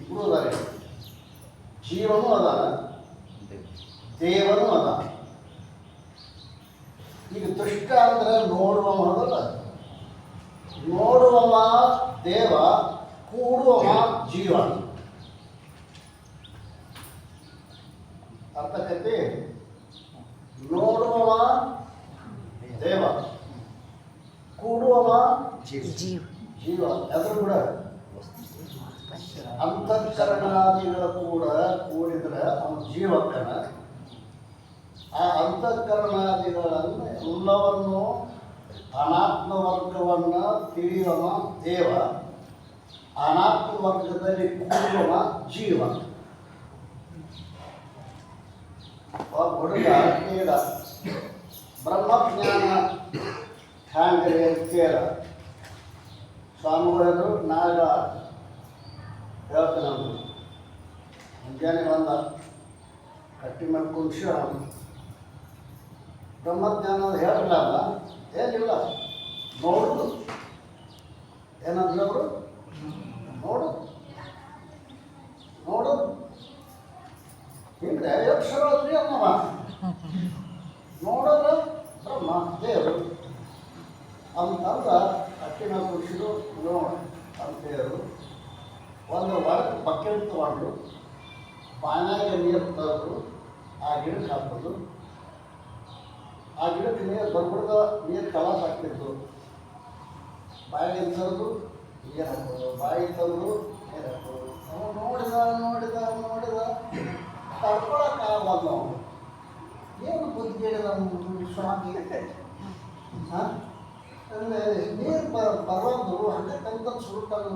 ಇಬ್ಬರು ಅದಾರೆ ಜೀವನೂ ಅದ. ದೇವನೂ ಅದ. ಈಗ ದುಷ್ಟ ಅಂದ್ರೆ ನೋಡುವ ಅದಲ್ಲ ನೋಡುವವ ದೇವ ಕೂಡುವವ ಜೀವ. ಅರ್ಥಕತೆ ನೋಡುವವ ದೇವ ಕೂಡುವವ ಜೀವ. ಜೀವ. ಅದ್ರ ಕೂಡ ಅಂತಃಕರಣಾದಿಗಳ ಕೂಡ ಕೂಡಿದ್ರೆ ಅವನು ಜೀವಕ್ಕನ, ಆ ಅಂತಃಕರಣಾದಿಗಳನ್ನು ಎಲ್ಲವನ್ನು ಅನಾತ್ಮ ವರ್ಗವನ್ನು ತಿಳಿಯುವ ದೇವ, ಅನಾತ್ಮ ವರ್ಗದಲ್ಲಿ ಕೂಡುವ ಜೀವ. ಹುಡುಗ ಕೇಳ, ಬ್ರಹ್ಮಜ್ಞಾನ ಹ್ಯಾಂಗ್ರೆ ಕೇಳ ಸ್ವಾಮಿಗಳು ನಾಗ ಹೇಳ್ತಾನೆ ಅವನು ಮುಂಜಾನೆ ಬಂದ, ಕಟ್ಟಿ ಮೇಲೆ ಕುಂಶಿ ಬ್ರಹ್ಮಜ್ಞಾನ ಹೇಳಲ್ಲ ಏನಿಲ್ಲ. ನೋಡುದು ಏನಂದ್ರೆ ಅವರು? ನೋಡು. ನೋಡು. ಹಿಂಗೆ ಅಕ್ಷರವತ್ರಿ ಅನ್ನವ ನೋಡೋದು ಬ್ರಹ್ಮ, ದೇವರು. ಅಂತಂದ ಅಕ್ಕಿನ ಖುಷಿದು ನೋಡ ಅಂತ ಹೇಳು ಒಂದು ಹೊರಗೆ ಬಕೆಟ್ ತಗೊಂಡು ಬಾಯಾಗ ನೀರು ತರೋದು ಆ ಗಿಡಕ್ಕೆ ಹಾಕೋದು ಆ ಗಿಡಕ್ಕೆ ನೀರು ಬರ್ಬಿಡ್ದ ನೀರು ಕಲಾಸ ಹಾಕ್ತಿದ್ದು ಬಾಯಿಗೆ ತರೋದು ನೀರು ಹಾಕೋದು ಬಾಯಿ ತಂದು ನೀರು ಹಾಕೋದು ಅವನು ನೋಡಿದ ನೋಡಿದ ನೋಡಿದ. ತಡ್ಕೊಳಕ್ಕಾಗಲ್ಲ ಅವನು. ಏನು ಬುದ್ಧಿ ಸ್ವಾಮಿ ಹಾಂ? ಅಂದರೆ ನೀರು ಬರೋದು ಹಂಗೆ ತಂತ ಸುರುಟನು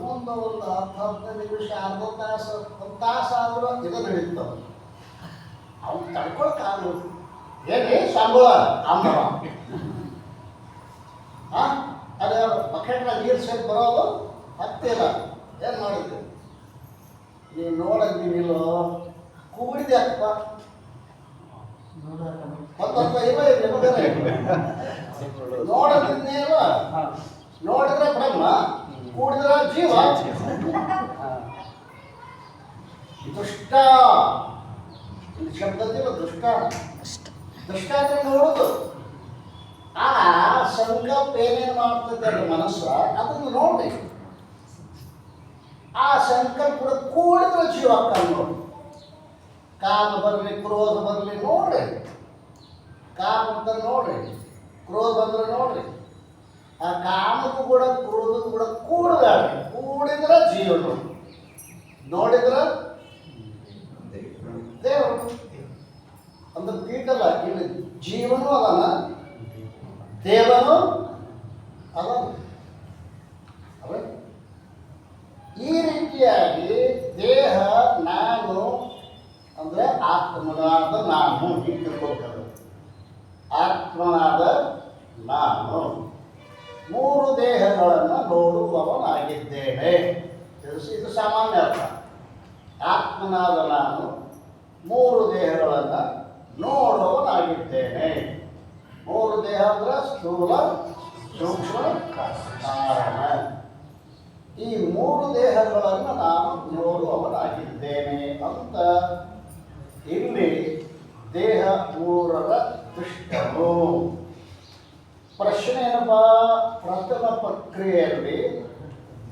ಮುಂದೆ ಒಂದು ಹತ್ತು ಹತ್ತು ನಿಮಿಷ, ಅರ್ಧ ತಾಸು, ಒಂದು ತಾಸು ಆದರೂ ಇದು ನಡೀತವೆ ಅವ್ನು ತಡ್ಕೊಳಕ್ಕಾಗಲ್ಲ ಏನೇ ಸಂಬಳ ಅಂಬಳ ಹಾಂ ಅದೇ ಬಕೆಟ್ನ ನೀರು ಸೇರಿ ಬರೋದು ಹತ್ತಿಲ್ಲ ಏನು ಮಾಡಿದ್ದೆ ನೀವು ನೋಡಂಗಿಲ್ಲೋ ಕೂಡಿದೆ ಅಪ್ಪ. ಮತ್ತೊಬ್ಬ ಇವ ನಿಮಗನೇ? ಅಲ್ಲ ನೋಡಿದ್ರೆ ಬ್ರಹ್ಮ. ಕೂಡಿದ್ರೆ ಜೀವ. ದುಷ್ಟ. ಇಲ್ಲಿ ಶಬ್ದದಿಲ್ಲ ದುಷ್ಟ. ದುಷ್ಟ ಅಂದ್ರೆ ನೋಡುದು ಆ ಸಂಕಲ್ಪ ಏನೇನು ಮಾಡ್ತದೆ ಅದು ಮನಸ್ಸು ಅದನ್ನು ನೋಡಿ ಆ ಸಂಕಲ್ಪ ಕೂಡ ಕೂಡಿದ್ರೆ ಜೀವ ಆಗ್ತಾನೆ ನೋಡಿ. ಕಾಮ ಬರಲಿ ಕ್ರೋಧ ಬರಲಿ ನೋಡ್ರಿ. ಕಾಮ ಅಂತ ನೋಡ್ರಿ. ಕ್ರೋಧ ಬಂದ್ರೆ ನೋಡ್ರಿ. ಆ ಕಾಮಕ್ಕೂ ಕೂಡ ಕ್ರೋಧಕ್ಕೂ ಕೂಡ ಕೂಡಬೇಡ. ಕೂಡಿದ್ರೆ ಜೀವನ. ನೋಡಿದ್ರ ದೇವರು ಅಂದ್ರೆ ಕೀಟಲ್ಲ ಇಲ್ಲಿ ಜೀವನು ಅದಾನ ದೇವನು ಅವೆ ಈ ರೀತಿಯಾಗಿ ದೇಹ, ನಾನು, ಅಂದರೆ ಆತ್ಮನಾದ ನಾನು, ಹೀಗೆ ತಿಳ್ಕೊಳ್ತಾರೆ ಆತ್ಮನಾದ ನಾನು. ಮೂರು ದೇಹಗಳನ್ನು ನೋಡುವವನಾಗಿದ್ದೇನೆ. ತಿಳಿಸಿ, ಇದು ಸಾಮಾನ್ಯ ಅರ್ಥ. ಆತ್ಮನಾದ ನಾನು ಮೂರು ದೇಹಗಳನ್ನು ನೋಡುವವನಾಗಿದ್ದೇನೆ. ಮೂರು ದೇಹ ಅಂದ್ರೆ ಸ್ಥೂಲ, ಸೂಕ್ಷ್ಮ ಈ ಮೂರು ದೇಹಗಳನ್ನು ನಾನು ನೋಡುವವನಾಗಿದ್ದೇನೆ ಅಂತ ಇಲ್ಲಿ ದೇಹ ಮೂರರ ದುಷ್ಟನು ಪ್ರಶ್ನೆ ಏನಪ್ಪ ಪ್ರಥಮ ಪ್ರಕ್ರಿಯೆಯಲ್ಲಿ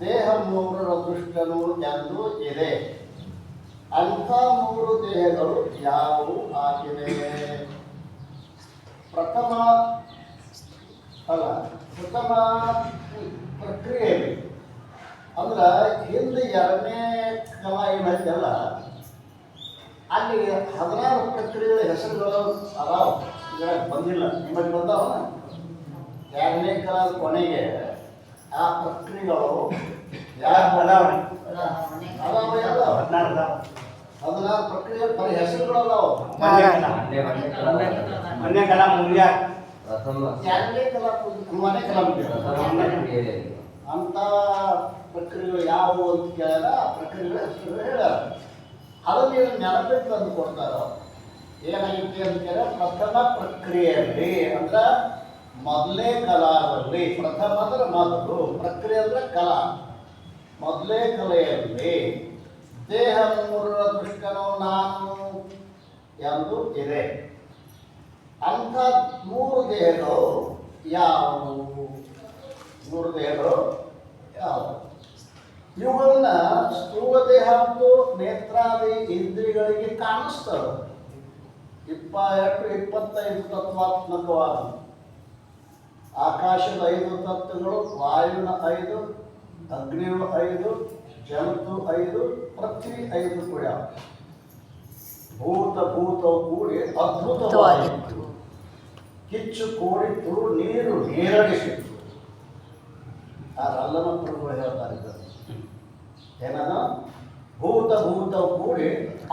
ದೇಹ ಮೂರರ ದುಷ್ಟನು ಎಂದು ಇದೆ. ಅಂಥ ಮೂರು ದೇಹಗಳು ಯಾವುವು? ಆಗಿವೆ ಪ್ರಥಮ ಅಲ್ಲ, ಪ್ರಥಮ ಪ್ರಕ್ರಿಯೆಯಲ್ಲಿ. ಅಂದ್ರೆ ಹಿಂದೆ ಎರಡನೇ ಕಲ ಏನೈತಲ್ಲ ಅಲ್ಲಿ ಹದಿನಾರು ಪ್ರಕ್ರಿಯೆಗಳ ಹೆಸರುಗಳು ಅದಾವ. ಬಂದಿಲ್ಲ. ನಿಮಗೆ ಬಂದಾವ? ಎರಡನೇ ಕಾಲದ ಕೊನೆಗೆ ಆ ಪ್ರಕ್ರಿಯೆಗಳು ಯಾರು ಬಡಾವಣೆ? ಅದಾವ ಎಲ್ಲ ಹದಿನಾರು ಪ್ರಕ್ರಿಯೆ ಬರೀ ಹೆಸರುಗಳು ಅದಾವ ಮೊನ್ನೆ ಕಲ ಮುಂದೆ ಎರಡನೇ ಕಲಾ ಮನೆ ಕಲ ಅಂತ ಪ್ರಕ್ರಿಯೆಗಳು ಯಾವುವು ಅಂತ ಕೇಳಿದ ಆ ಪ್ರಕ್ರಿಯೆ ಹೆಸರು ಹೇಳ ಅದನ್ನ ಏನು ನೆನಪಿಟ್ಟು ತಂದು ಕೊಡ್ತಾರ? ಏನಾಗೈತಿ ಅಂತ ಕೇಳಿದ್ರೆ ಪ್ರಥಮ ಪ್ರಕ್ರಿಯೆಯಲ್ಲಿ ಅಂದ್ರೆ ಮೊದಲೇ ಕಲಾದಲ್ಲಿ ಪ್ರಥಮ ಅಂದ್ರೆ ಮೊದಲು, ಪ್ರಕ್ರಿಯೆ ಅಂದ್ರೆ ಕಲಾ. ಮೊದಲೇ ಕಲೆಯಲ್ಲಿ ದೇಹ ಮೂರರ ದೃಷ್ಟನು ನಾನು ಎಂದು ಇದೆ. ಅಂಥ ಮೂರು ದೇಹಗಳು ಯಾವುವು ಮೂರು ದೇಹಗಳು ಯಾವುವು ಇವುಗಳನ್ನ ಸ್ಥೂಲ ದೇಹ ಮತ್ತು ನೇತ್ರಾದಿ ಇಂದ್ರಿಯಗಳಿಗೆ ಕಾಣಿಸ್ತವೆ. ಇಪ್ಪ ಎರಡು ಇಪ್ಪತ್ತೈದು ತತ್ವಾತ್ಮಕವಾದ ಆಕಾಶದ ಐದು ತತ್ವಗಳು ವಾಯುವಿನ ಐದು ಅಗ್ನಿಯು ಐದು ಜಲದ್ದು ಐದು ಪೃಥ್ವಿ ಐದು ಕೂಡ. ಭೂತ ಭೂತವು ಕೂಡಿ ಅದ್ಭುತವಾಗಿತ್ತು. ಕಿಚ್ಚು ಕೂಡಿತ್ತು ನೀರು ನೀರಡಿಸಿತ್ತು ಆ ರಲ್ಲನ ಪ್ರಭುಗಳು ಹೇಳ್ತಾರೆ. ಏನದ? ಭೂತ ಭೂತವು ಕೂಡಿ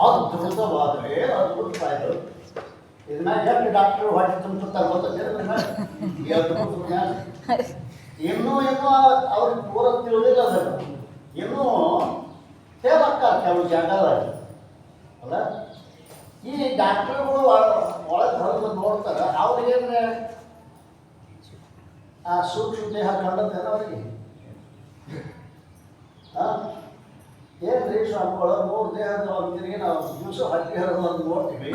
ಅದ್ಭುತವಾದರೆ ಅದ್ಭುತವಾಯಿತು ಇದನ್ನ ಎಷ್ಟು ಡಾಕ್ಟರ್ ಹೊಟ್ಟೆ ತುಂಬಿಸ್ತಾರೆ ಗೊತ್ತಿಲ್ಲ. ಇನ್ನೂ ಇನ್ನೂ ಅವ್ರಿಗೆ ಪೂರ ತಿಳಿದಿಲ್ಲ ಸರ್. ಇನ್ನೂ ಹೇಳಕ್ಕಾರ ಕೆಲವು ಜಾಗದಾಗ ಅಲ್ಲ? ಈ ಡಾಕ್ಟರ್ಗಳು ಒಳಗೆ ಹೊರಗೆ ನೋಡ್ತಾರೆ ಅವ್ರಿಗೇನು ಆ ಸೂಕ್ಷ್ಮ ದೇಹ ಕಂಡದ್ದೆಲ್ಲ ಅವ್ರಿಗೆ? ಏನು ರೀಕ್ಷ ಸ್ವಾಮಿಗಳು, ಮೂರು ದೇಹದ ಅಂತೀರಿ ನಾವು ದಿವಸ ಹಟ್ಟಿ ಹರಿದು ನೋಡ್ತೀವಿ.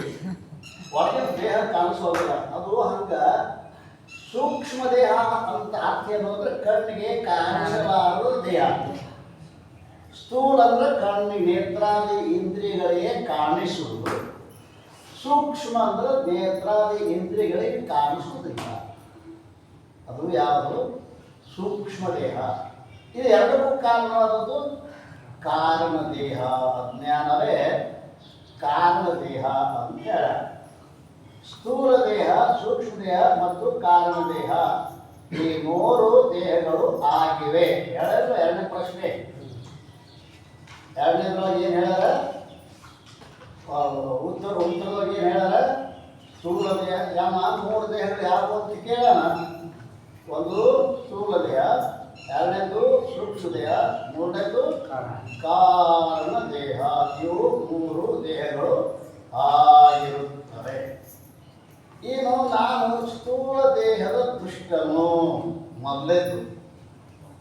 ಹೊರಗಿನ ದೇಹ ಕಾಣಿಸೋದಿಲ್ಲ. ಅದು ಹಂಗ ಸೂಕ್ಷ್ಮ ದೇಹ ಅಂತ ಅರ್ಥ ಏನು ಅಂದ್ರೆ ಕಣ್ಣಿಗೆ ಕಾಣಿಸಲಾರದ ದೇಹ. ಸ್ಥೂಲ ಅಂದ್ರೆ ಕಣ್ಣು, ನೇತ್ರಾದಿ ಇಂದ್ರಿಯಗಳಿಗೆ ಕಾಣಿಸುವುದು. ಸೂಕ್ಷ್ಮ ಅಂದ್ರೆ ನೇತ್ರಾದಿ ಇಂದ್ರಿಯಗಳಿಗೆ ಕಾಣಿಸುವುದಿಲ್ಲ. ಅದು ಯಾವುದು? ಸೂಕ್ಷ್ಮ ದೇಹ. ಇದು ಎರಡಕ್ಕೂ ಕಾರಣವಾದದ್ದು ಕಾರಣ ದೇಹ. ಅಜ್ಞಾನವೇ ಕಾರಣ ದೇಹ ಅಂತ ಹೇಳ. ಸ್ಥೂಲ ದೇಹ ಸೂಕ್ಷ್ಮ ದೇಹ ಮತ್ತು ಕಾರಣ ದೇಹ ಈ ಮೂರು ದೇಹಗಳು ಆಗಿವೆ. ಹೇಳಿದ್ರು ಎರಡನೇ ಪ್ರಶ್ನೆ. ಎರಡನೇದ್ರೊಳಗೆ ಏನು ಹೇಳ್ಯಾರ? ಉತ್ತರ, ಉತ್ತರದೊಳಗೆ ಏನು ಹೇಳ್ಯಾರ? ಸ್ಥೂಲ ದೇಹ ಯಮ ಮೂರು ದೇಹಗಳು ಯಾವುವು ಅಂತ ಕೇಳೋಣ ಒಂದು ಸ್ಥೂಲ ದೇಹ ಎರಡನೇದು ಸೂಕ್ಷ್ಮ ದೇಹ ಮೂರನೇದು ಕಾರಣ ದೇಹ ಇವು ಮೂರು ದೇಹಗಳು ಆಗಿರುತ್ತವೆ ಇನ್ನು ನಾನು ಸ್ಥೂಲ ದೇಹದ ದುಷ್ಟನು ಮೊದಲೇದು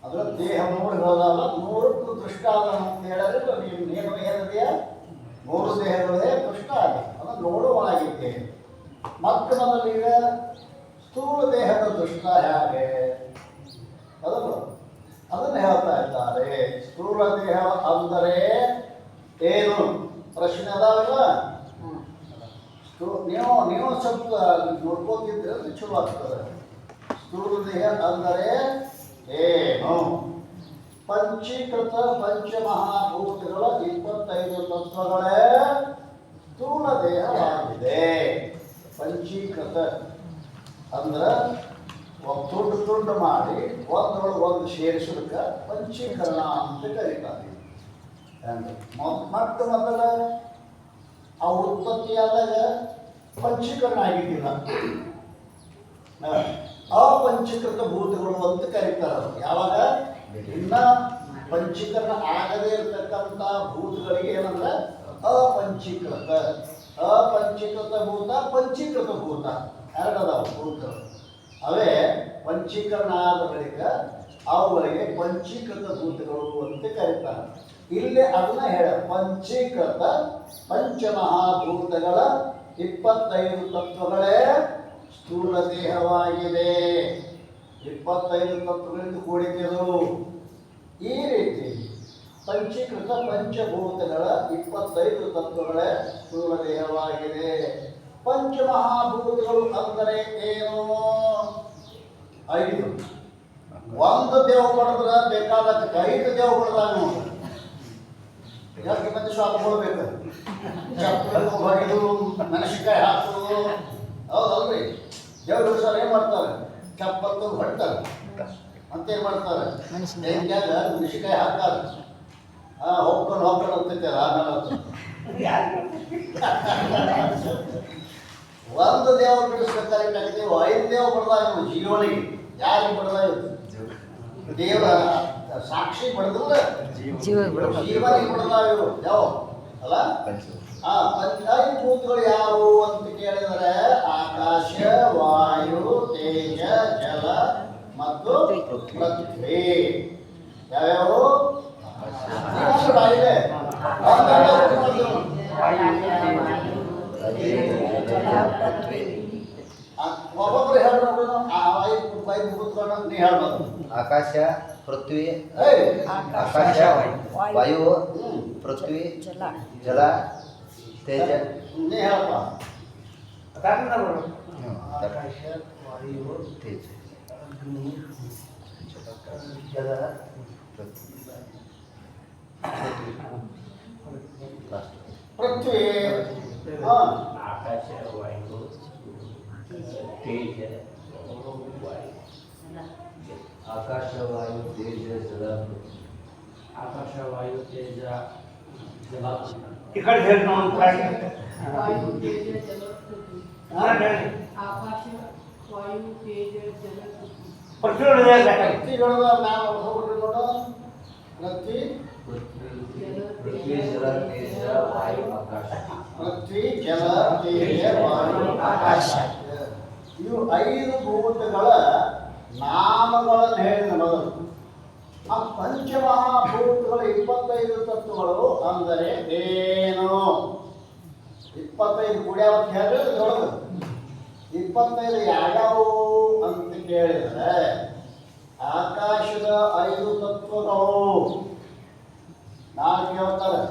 ಅದರ ದೇಹ ಮೂರು ಹೇಳೋದಲ್ಲ ಮೂರಕ್ಕೂ ದುಷ್ಟ ಅದ ಅಂತ ಹೇಳಿದ್ರೆ ನೀವು ಏನು ಏನಿದೆಯಾ ಮೂರು ದೇಹಗಳೇ ದುಷ್ಟ ಆಗಿ ಅದನ್ನು ನೋಡುವಾಗಿದೆ ಮತ್ತೆ ಮೊದಲೀಗ ಸ್ಥೂಲ ದೇಹದ ದುಷ್ಟ ಹೇಗೆ ಅದನ್ನು ಅದನ್ನು ಹೇಳ್ತಾ ಇದ್ದಾರೆ ಸ್ಥೂಲ ದೇಹ ಅಂದರೆ ಏನು ಪ್ರಶ್ನೆ ಅದಾವಲ್ಲ ನೀವು ನೀವು ಸ್ವಲ್ಪ ನೋಡ್ಕೋತಿದ್ರೆ ಚಲೋ ಆಗ್ತದೆ. ಸ್ಥೂಲ ದೇಹ ಅಂದರೆ ಏನು ಪಂಚೀಕೃತ ಪಂಚಮಹಾಭೂತಗಳ ಇಪ್ಪತ್ತೈದು ತತ್ವಗಳೇ ಸ್ಥೂಲ ದೇಹವಾಗಿದೆ ಪಂಚೀಕೃತ ಅಂದ್ರೆ ಒಂದು ತುಂಡು ತುಂಡು ಮಾಡಿ ಒಂದರೊಳಗೆ ಒಂದು ಸೇರಿಸೋದಕ್ಕೆ ಪಂಚೀಕರಣ ಅಂತ ಕರೀತಾರೆ. ಮತ್ತೆ ಮೊದಲ ಆ ಉತ್ಪತ್ತಿಯಾದಾಗ ಪಂಚೀಕರಣ ಆಗಿದ್ದಿಲ್ಲ. ಅಪಂಚೀಕೃತ ಭೂತಗಳು ಅಂತ ಕರೀತಾರೆ. ಯಾವಾಗ? ಇನ್ನ ಪಂಚೀಕರಣ ಆಗದೇ ಇರತಕ್ಕಂಥ ಭೂತಗಳಿಗೆ ಏನಂದ್ರೆ? ಅಪಂಚೀಕೃತ. ಅಪಂಚೀಕೃತ ಭೂತ, ಪಂಚೀಕೃತ ಭೂತ. ಎರಡದಾವ ಭೂತಗಳು. ಅವೇ ಪಂಚೀಕರಣ ಆದ ಬಳಿಕ ಅವುಗಳಿಗೆ ಪಂಚೀಕೃತ ಭೂತಗಳು ಅಂತ ಕರೀತಾರೆ. ಇಲ್ಲಿ ಅದನ್ನ ಹೇಳ, ಪಂಚೀಕೃತ ಪಂಚಮಹಾಭೂತಗಳ ಇಪ್ಪತ್ತೈದು ತತ್ವಗಳೇ ಸ್ಥೂಲ ದೇಹವಾಗಿದೆ. ಇಪ್ಪತ್ತೈದು ತತ್ವಗಳಿಂದ ಕೂಡಿದ್ದರು ಈ ರೀತಿ ಪಂಚೀಕೃತ ಪಂಚಭೂತಗಳ ಇಪ್ಪತ್ತೈದು ತತ್ವಗಳೇ ಸ್ಥೂಲ ದೇಹವಾಗಿದೆ. ಪಂಚಮಹಾಭೂತಗಳು ಅಂದರೆ ಏನು? ಐದು. ಒಂದು ದೇವ ಪಡೆದ್ರೆ ಬೇಕಾದ ಐದು ದೇವ ಪಡೆದಾಗ ಮತ್ತೆ ಮಂದಿ ಸ್ವಾಮಿಗಳು ಬೇಕು ಚಪ್ಪಲು ಹೊಡೆದು ಮೆಣಸಿನಕಾಯಿ ಹಾಕೋದು ಹೌದಲ್ರಿ? ದೇವ್ರ ಸರ್ ಏನು ಮಾಡ್ತಾರೆ? ಚಪ್ಪತ್ತು ಹೊಡ್ತಾರೆ. ಅಂತ ಏನು ಮಾಡ್ತಾರೆ. ಹೆಂಗ್ಯಾಗ? ಮೆಣಸಿನ್ಕಾಯಿ ಹಾಕ್ತಾರೆ. ಹಾಂ ಹೋಗ್ಕೊಂಡು ಹೋಗ್ಕೊಂಡು ಅಂತಿರ್ತಾರೆ ಆಮೇಲೆ ಅದು. ಒಂದು ದೇವ ಬಿಡಿಸ್ಬೇಕಾದ್ರೆ ನೀವು ಐದು ದೇವ ಬಡ್ದಾಗ ಜೀವನಿಗೆ ಯಾರಿಗೆ ಬಡ್ದಾಗ ದೇವರ ಸಾಕ್ಷಿ ಬಡ್ದಿಲ್ಲ ಜೀವ ಯಾವ ಅಲ್ಲ ಆ ಪಂಚಭೂತಗಳು ಯಾವುವು ಅಂತ ಕೇಳಿದರೆ ಆಕಾಶ ವಾಯು ತೇಜ ಜಲ ಮತ್ತು ಪೃಥ್ವಿ ಯಾವ್ಯಾವು ನೀವು ಬಾಯಿಲೆ. ಆ, ಒಬ್ಬೊಬ್ರು ಹೇಳ್ಬೇಕು ಆ ಐದು ಐದು ಕೂತ್ಕೊಂಡು ನೀ ಹೇಳ್ಬೋದು ಆಕಾಶ ಪೃಥ್ವಿ ಏಯ್ ಆಕಾಶ ವಾಯು ಹ್ಮ್. ಪೃಥ್ವಿ ಜಲ ಜಲ ತೇಜ ನೀ ಹೇಳಪ್ಪ ಹ್ಮ್. ಆಕಾಶ ವಾಯು ತೇಜ ಅಗ್ನಿ ಜಲ ಪೃಥ್ವಿ ಲಾಸ್ಟ್. ಪೃಥ್ವಿ ಹಾ ಆಕಾಶ ವಾಯು ತೇಜ ವಾಯು ಆಕಾಶ ವಾಯು ತೇಜ ಜಲ ಆಕಾಶ ವಾಯು ತೇಜ ಜಲ ಈ ಕಡೆ ಹೇಳಿ ನಾವು ಪ್ರಾಣಿ ವಾಯು ತೇಜ ಜಲ ಹಾ, ಹೇಳಿ. ಆಕಾಶ ವಾಯು ತೇಜ ಜಲ ಪ್ರತಿಯೊಂದು ಹೇಳಿ ಪ್ರತಿಗಳದ ಮ್ಯಾಲ ಹೋಗ್ರಿ ನೋಡು ಪ್ರತಿ ಪೃಥ್ವಿ ಜಲ ತೇಜ ವಾಯು ಆಕಾಶ ಪೃಥ್ವಿ ಜಲ ತೇಜ ವಾಯು ಆಕಾಶ ಇವು ಐದು ಭೂತಗಳ ನಾಮಗಳನ್ನು ಹೇಳಿದ ಮೊದಲು. ಆ ಪಂಚಮಹಾಭೂತಗಳ ಇಪ್ಪತ್ತೈದು ತತ್ವಗಳು ಅಂದರೆ ಏನು? ಇಪ್ಪತ್ತೈದು ಕುಡಿಯಾವತ್ತು ಹೇಳಿದ್ರೆ? ದೊಡ್ಡದು. ಇಪ್ಪತ್ತೈದು ಯಾವ್ಯಾವು ಅಂತ ಕೇಳಿದರೆ ಆಕಾಶದ ಐದು ತತ್ವಗಳು. ನಾಲ್ಕು ಹೇಳ್ತಾರೆ.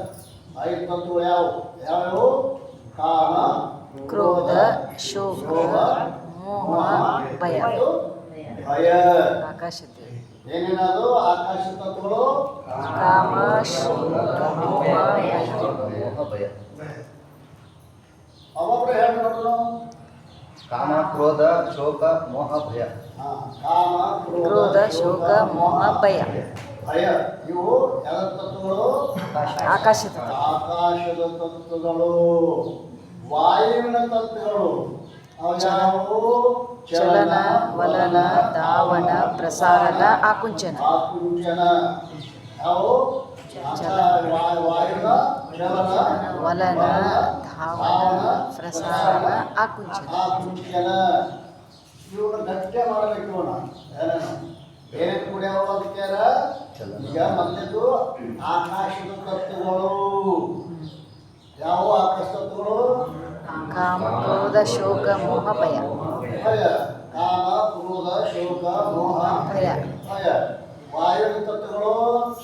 ಐದು ತತ್ವಗಳು ಯಾವು? ಯಾವ್ಯಾವು? ಕಾಮ ಕ್ರೋಧ ಶೋಭ ಮೋಹ ಭಯ. ಏನೇನದು ಆಕಾಶ ತತ್ವಗಳು ಕಾಮ ಶೋಕ ಮೋಹ ಭಯ ಮೋಹ ಭಯ ಒಬ್ಬೊಬ್ರು ಹೇಳ್ಬಿಟ್ಟು ಕಾಮ ಕ್ರೋಧ ಶೋಕ ಮೋಹ ಭಯ ಕಾಮ ಕ್ರೋಧ ಶೋಕ ಮೋಹ ಭಯ ಭಯ ಇವು ಯಾವ ತತ್ವಗಳು ಆಕಾಶದ ಆಕಾಶದ ತತ್ವಗಳು ವಾಯುವಿನ ತತ್ವಗಳು ಅವು ಚಲನ ವಲನ ಧಾವನ ಪ್ರಸಾರದ ಆಕುಂಚನ. ಆಕುಂಚನ. ಅವು ಚಲ. ವಾ- ವಲನ ಚಲನ ವಲನ ಧಾವನ ಪ್ರಸಾರಣ ಆಕುಂಚನ. ಆಕುಂಚನ. ಇವನ್ನ ಗಟ್ಟಿ ಮಾಡಬೇಕು ಬೇರೆ ಕೂಡ ಅದಕ್ಕಾರ. ಈಗ ಮೊದಲದು ಆಕಾಶದ ತತ್ವಗಳು. ಯಾವ ಆಕಾಶ ತತ್ವಗಳು? ಕಾಮ ಕ್ರೋಧ ಶೋಕ ಮೋಹ ಭಯ ಭಯ ಕಾಮ ಕ್ರೋಧ ಶೋಕ ಮೋಹ ಭಯ ಭಯ ವಾಯುವಿನ ತತ್ವಗಳು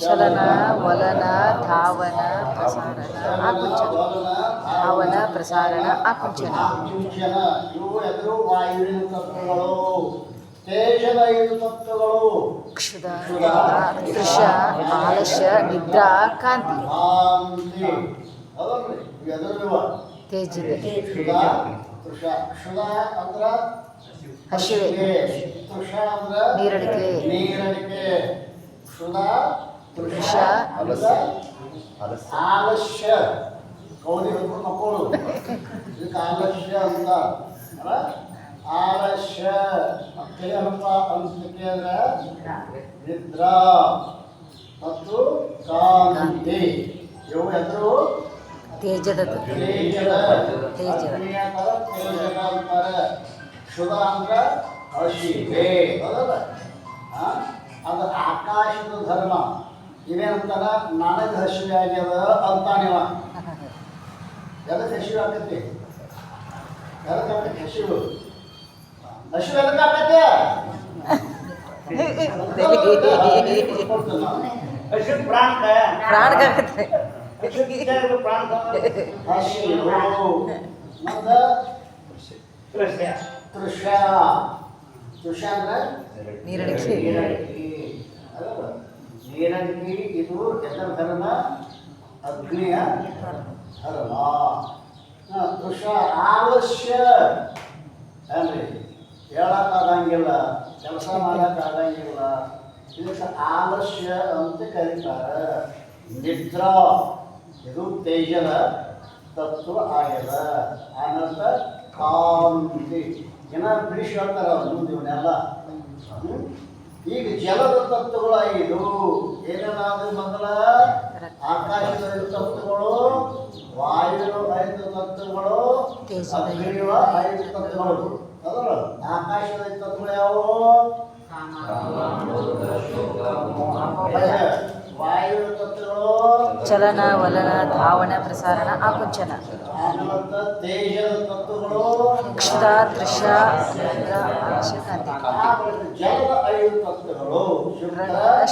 ಚಲನ ವಲನ ಧಾವನ ಪ್ರಸಾರಣ ಆಕುಂಚನ ಧಾವನ ಪ್ರಸಾರಣ ಆಕುಂಚನ ಆಕುಂಚನ ಇವು ಎದುರು ವಾಯುವಿನ ತತ್ವಗಳು ತೇಜದ ಐದು ತತ್ವಗಳು ಕ್ಷುಧ ದೃಶ್ಯ ಆಲಸ್ಯ ನಿದ್ರಾ ಕಾಂತಿ ತೇಜದ. ಅಂದ್ರ ಹಸಿವೆ. ತೃಷ ಅಂದ್ರ ನೀರಡಿಕೆ. ಅಂದ್ರ ಆಲಸ್ಯ ಆಲಸ್ಯ ಕೌದಿ ಹಿಡ್ಕೊಂಡು ಮಕ್ಕಳು ಇದಕ್ಕೆ ಆಲಸ್ಯ ಅಂತ. ಆಲಸ್ಯ ಏನಪ್ಪ ಅಂತ ಕೇಳಿದ್ರೆ? ನಿದ್ರಾ. ಮತ್ತು ಕಾಂತಿ. ಇವು ಎದುರು ತೇಜದ ತೇಜದ ತೇಜದ. ಅಗ್ನಿ ಅಂತಾರ, ತೇಜದ ಅಂತಾರ ಶುಭ ಅಂದ್ರ ಹಸಿವೆ ಹೌದಲ್ಲ ಆ? ಅದು ಆಕಾಶದ ಧರ್ಮ ಇವೇನಂತಾರ ನನಗೆ ಹಸಿವೆ ಆಗ್ಯದ ಅಂತಾನಿವ ಎದಕ್ಕೆ ಹಸಿವೆ ಆಕತಿ ಎದಕ್ಕೆ ಆಕತಿ ಹಸಿವು ಹಸಿವು ಎದಕ್ಕೆ ಆಕತಿ ಅಶ್ವಿನ್ ಪ್ರಾಣಕ ಪ್ರಾಣಗಾಗತ್ತೆ ಅಶ್ವಿನ್ ವಿಚಾರ ಪ್ರಾಣಕ ಹಸಿವು ಮತ್ತು ಪ್ರಶ್ನೆ ತೃಷ ತೃಷ ಅಂದ್ರೆ ನೀರಡಿಕೆ. ನೀರಡಿಕೆ ಇದು ಎದರ ಧರ್ಮ. ಅಗ್ನಿಯ. ಧರ್ಮ. ತೃಷ ಆಲಸ್ಯ ಅಲ್ರಿ ಹೇಳಕ್ಕಾಗಂಗಿಲ್ಲ ಕೆಲಸ ಮಾಡಕ್ಕಾಗಂಗಿಲ್ಲ ಇದಕ್ಕೆ ಆಲಸ್ಯ ಅಂತ ಕರೀತಾರೆ ನಿದ್ರಾ ಇದು ತೇಜದ ತತ್ವ ಆಗ್ಯದ. ಆನಂತರ ಕಾಂತಿ. ಜನ ಬ್ರಿಟಿಷ್ ಹೇಳ್ತಾರ ಅವ್ರು ಮುಂದೆ ಇವನ್ನೆಲ್ಲ ಈಗ ಜಲದ ತತ್ವಗಳು ಐದು ಏನೇನಾದ್ರೂ ಮೊದಲ? ಆಕಾಶದ ಐದು ತತ್ವಗಳು ವಾಯುವಿನ ಐದು ತತ್ವಗಳು ಅಗ್ನಿಯ ಐದು ತತ್ವಗಳು. ಅದರ ಆಕಾಶದ ಐದು ತತ್ವಗಳು ಯಾವುವು ಚಲನ ವಲನ ಧಾವನ ಪ್ರಸಾರಣ ಆಕುಂಚನ. ಅಕ್ಷರ ದೃಶ್ಯ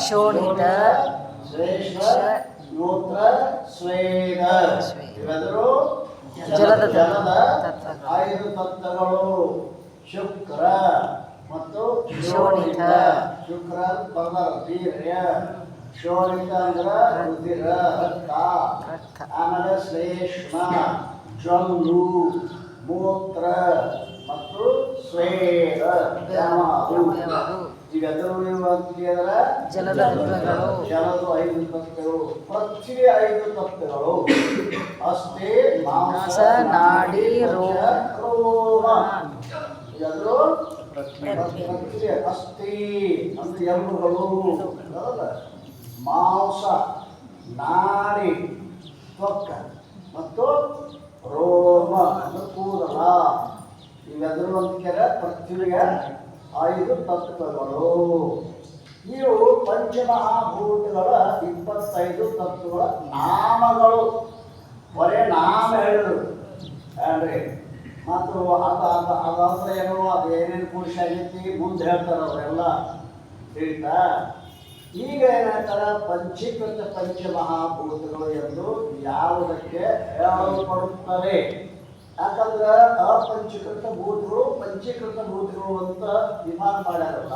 ಶೋಣಿತ, ಜಲದ. ಐದು ತತ್ವಗಳು. ಶುಕ್ರ ಮತ್ತು. ಶೋಣಿತ. ಶುಕ್ರ ಪದ ವೀರ್ಯ ಶೋಣಿತ ಅಂದ್ರ ರುಧಿರ ರಕ್ತ. ಆಮೇಲೆ ಶ್ಲೇಷ್ಮ ಜೊಲ್ಲು ಮೂತ್ರ ಮತ್ತು ಯಾವುದು? ಇವೆಲ್ಲರೂ ಇವು ಅಂತ ಕೇಳಿದ್ರೆ ಜಲದ. ಜಲದ ಐದು ತತ್ವಗಳು. ಪೃಥ್ವಿ ಐದು ತತ್ವಗಳು. ಅಷ್ಟೇ ಮಾಂಸ ನಾಡಿ, ರೋಮ. ಇವೆಲ್ಲರೂ ಅಸ್ಥಿ. ಅಂದ್ರೆ ಎಲುಬುಗಳು ಹೌದಲ್ಲ? ಮಾಂಸ, ನಾರಿ ತ್ವಕ್ಕ ಮತ್ತು ರೋಮ ಅಂದ್ರೆ ಕೂದಲ. ಇವೆಲ್ಲರೂ ಒಂದು ಕೆರೆ ಪೃಥ್ವಿಗೆ ಐದು ತತ್ವಗಳು. ಇವು ಪಂಚಮಹಾಭೂತಗಳ ಇಪ್ಪತ್ತೈದು ತತ್ವಗಳ ನಾಮಗಳು. ಬರೇ ನಾಮ ಹೇಳಿದ್ರು. ಹೇಳ್ರಿ ಮತ್ತು ಅದು ಅದು ಅದಂದ್ರೆ ಏನೋ ಅದು ಏನೇನು ಪುರುಷ ಆಗೈತಿ, ಮುಂದೆ ಹೇಳ್ತಾರೆ ಅವರೆಲ್ಲ ತಿಳಿತಾ? ಈಗ ಏನಾಗ್ತಾರೆ ಪಂಚೀಕೃತ ಪಂಚಮಹಾಭೂತಗಳು ಎಂದು ಯಾವುದಕ್ಕೆ ಹೇಳಲ್ಪಡುತ್ತವೆ? ಯಾಕಂದ್ರೆ ಅಪಂಚೀಕೃತ ಭೂತಗಳು ಪಂಚೀಕೃತ ಭೂತಗಳು ಅಂತ ವಿಮಾನ ಮಾಡ್ಯಾರಲ್ಲ.